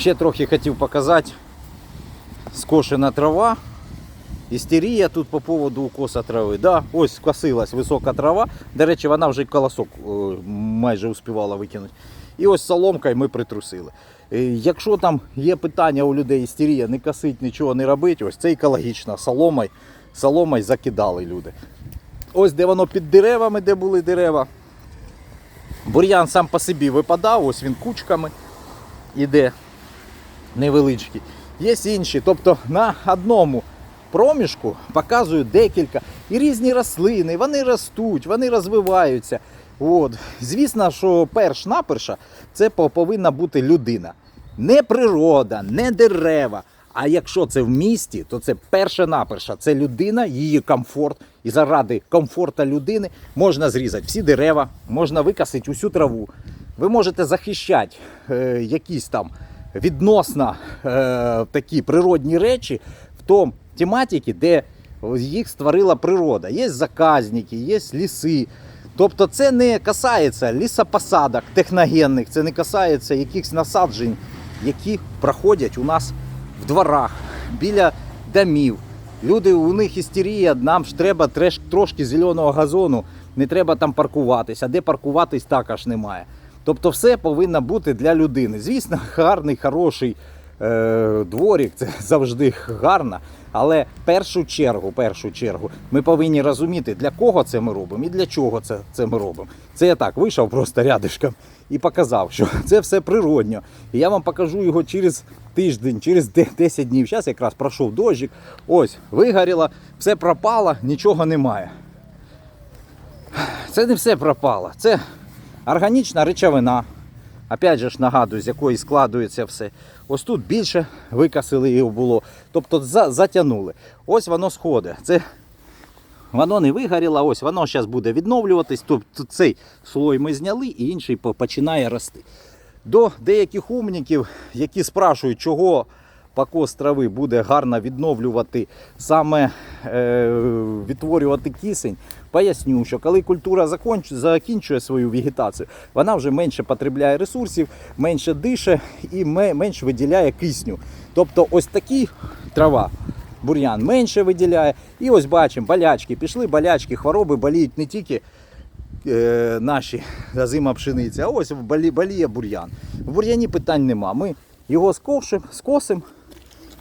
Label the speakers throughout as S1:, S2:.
S1: Ще трохи хотів показати скошена трава. Істерія тут по поводу укоса трави. Да, ось скосилась висока трава. До речі, вона вже колосок е, майже успівала викинути. І ось соломкою ми притрусили. Е, Якщо там є питання у людей істерія, не косить, нічого не робить, ось це екологічно. Соломою, соломою закидали люди. Ось де воно під деревами, де були дерева. Бур'ян сам по собі випадав, ось він кучками іде невеличкий. Є інші. Тобто на одному проміжку показують декілька і різні рослини, вони ростуть, вони розвиваються. От. Звісно, що перш-наперша це повинна бути людина. Не природа, не дерева. А якщо це в місті, то це перша-наперша, це людина, її комфорт. І заради комфорту людини можна зрізати всі дерева, можна викасити усю траву. Ви можете захищати е, якісь там відносно е, такі природні речі в тому тематиці, де їх створила природа. Є заказники, є ліси. Тобто це не касається лісопосадок техногенних, це не касається якихось насаджень, які проходять у нас в дворах, біля домів. Люди, у них істерія, нам ж треба трошки зеленого газону, не треба там паркуватися, а де паркуватись також немає. Тобто все повинно бути для людини. Звісно, гарний, хороший е, дворик, це завжди гарно. Але першу чергу, першу чергу, ми повинні розуміти, для кого це ми робимо і для чого це, це ми робимо. Це я так вийшов просто рядишком і показав, що це все природньо. І я вам покажу його через тиждень, через 10 днів. Зараз якраз пройшов дощик. Ось, вигоріло, все пропало, нічого немає. Це не все пропало. Це органічна речовина. Опять же ж нагадую, з якої складується все. Ось тут більше викасили його було. Тобто за, затягнули. Ось воно сходить. Це воно не вигоріло, ось воно зараз буде відновлюватись. Тобто цей слой ми зняли і інший починає рости. До деяких умників, які спрашують, чого покос трави буде гарно відновлювати, саме е, відтворювати кисень, поясню, що коли культура закінчує свою вегетацію, вона вже менше потребляє ресурсів, менше дише і менше виділяє кисню. Тобто ось такі трава. Бур'ян менше виділяє. І ось бачимо, болячки пішли, болячки, хвороби боліють не тільки е, наші зима пшениці, а ось болі, боліє бур'ян. В бур'яні питань нема. Ми його скошим, скосимо.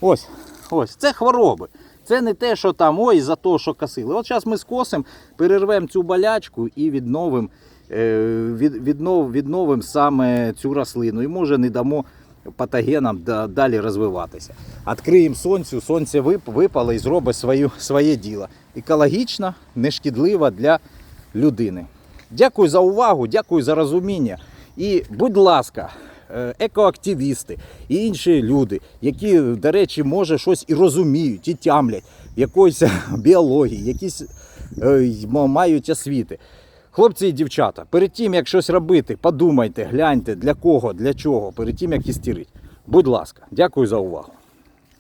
S1: Ось, ось, це хвороби. Це не те, що там ой, за те, що косили. От зараз ми скосимо, перервемо цю болячку і відновимо е, від, віднов, відновимо саме цю рослину. І може не дамо патогенам далі розвиватися. Відкриємо сонцю, сонце випало і зробить свою, своє діло. Екологічно, нешкідлива для людини. Дякую за увагу, дякую за розуміння. І, будь ласка, е, екоактивісти і інші люди, які, до речі, може щось і розуміють, і тямлять в якоїсь біології, якісь е, мають освіти. Хлопці і дівчата, перед тим, як щось робити, подумайте, гляньте, для кого, для чого, перед тим, як істерить. Будь ласка, дякую за увагу.